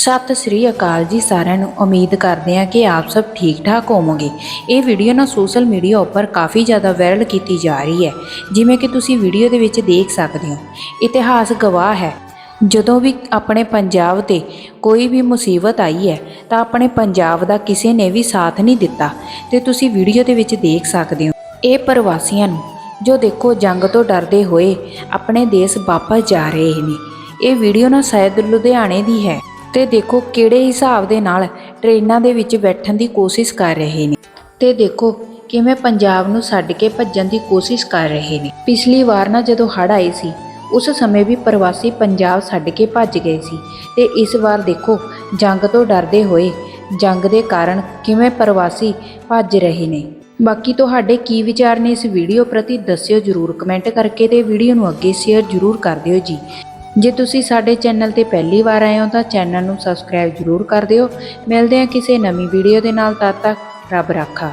ਸਤਿ ਸ੍ਰੀ ਅਕਾਲ ਜੀ ਸਾਰਿਆਂ ਨੂੰ। ਉਮੀਦ ਕਰਦੇ ਹਾਂ ਕਿ ਆਪ ਸਭ ਠੀਕ ਠਾਕ ਹੋਵੋਗੇ। ਇਹ ਵੀਡੀਓ ਨਾ ਸੋਸ਼ਲ ਮੀਡੀਆ ਉੱਪਰ ਕਾਫੀ ਜ਼ਿਆਦਾ ਵਾਇਰਲ ਕੀਤੀ ਜਾ ਰਹੀ ਹੈ। ਜਿਵੇਂ ਕਿ ਤੁਸੀਂ ਵੀਡੀਓ ਦੇ ਵਿੱਚ ਦੇਖ ਸਕਦੇ ਹੋ। ਇਤਿਹਾਸ ਗਵਾਹ ਹੈ। ਜਦੋਂ ਵੀ ਆਪਣੇ ਪੰਜਾਬ ਤੇ ਕੋਈ ਵੀ ਮੁਸੀਬਤ ਆਈ ਹੈ, ਤਾਂ ਆਪਣੇ ਪੰਜਾਬ ਦਾ ਕਿਸੇ ਨੇ ਵੀ ਸਾਥ ਨਹੀਂ ਦਿੱਤਾ। ਤੇ ਤੁਸੀਂ ਵੀਡੀਓ ਦੇ ਵਿੱਚ ਦੇਖ ਸਕਦੇ ਹੋ। ਇਹ ਪ੍ਰਵਾਸੀਆਂ ਨੂੰ, ਜੋ ਦੇਖੋ ਜੰਗ ਤੋਂ ਡਰਦੇ ਹੋਏ ਆਪਣੇ ਦੇਸ਼ ਵਾਪਸ ਜਾ ਰਹੇ ਨੇ। ਇਹ ਵੀਡੀਓ ਨਾ ਸ਼ਾਇਦ ਲੁਧਿਆਣੇ ਦੀ ਹੈ। ਤੇ ਦੇਖੋ ਕਿਹੜੇ ਹਿਸਾਬ ਦੇ ਨਾਲ ਟ੍ਰੇਨਾਂ ਦੇ ਵਿੱਚ ਬੈਠਣ ਦੀ ਕੋਸ਼ਿਸ਼ ਕਰ ਰਹੇ ਨੇ। ਤੇ ਦੇਖੋ ਕਿਵੇਂ ਪੰਜਾਬ ਨੂੰ ਛੱਡ ਕੇ ਭੱਜਣ ਦੀ ਕੋਸ਼ਿਸ਼ ਕਰ ਰਹੇ ਨੇ। ਪਿਛਲੀ ਵਾਰ ਨਾ ਜਦੋਂ ਹੜ੍ਹ ਆਏ ਸੀ, ਉਸ ਸਮੇਂ ਵੀ ਪ੍ਰਵਾਸੀ ਪੰਜਾਬ ਛੱਡ ਕੇ ਭੱਜ ਗਏ ਸੀ। ਤੇ ਇਸ ਵਾਰ ਦੇਖੋ ਜੰਗ ਤੋਂ ਡਰਦੇ ਹੋਏ, ਜੰਗ ਦੇ ਕਾਰਨ ਕਿਵੇਂ ਪ੍ਰਵਾਸੀ ਭੱਜ ਰਹੇ ਨੇ। ਬਾਕੀ ਤੁਹਾਡੇ ਕੀ ਵਿਚਾਰ ਨੇ ਇਸ ਵੀਡੀਓ ਪ੍ਰਤੀ ਦੱਸਿਓ ਜਰੂਰ ਕਮੈਂਟ ਕਰਕੇ ਤੇ ਵੀਡੀਓ ਨੂੰ ਅੱਗੇ ਸ਼ੇਅਰ ਜਰੂਰ ਕਰ ਦਿਓ ਜੀ। ਜੇ ਤੁਸੀਂ ਸਾਡੇ ਚੈਨਲ ਤੇ ਪਹਿਲੀ ਵਾਰ ਆਏ ਹੋ ਤਾਂ ਚੈਨਲ ਨੂੰ ਸਬਸਕ੍ਰਾਈਬ ਜਰੂਰ ਕਰ ਦਿਓ। ਮਿਲਦੇ ਹਾਂ ਕਿਸੇ ਨਵੀਂ ਵੀਡੀਓ ਦੇ ਨਾਲ, ਤਦ ਤੱਕ ਰੱਬ ਰਾਖਾ।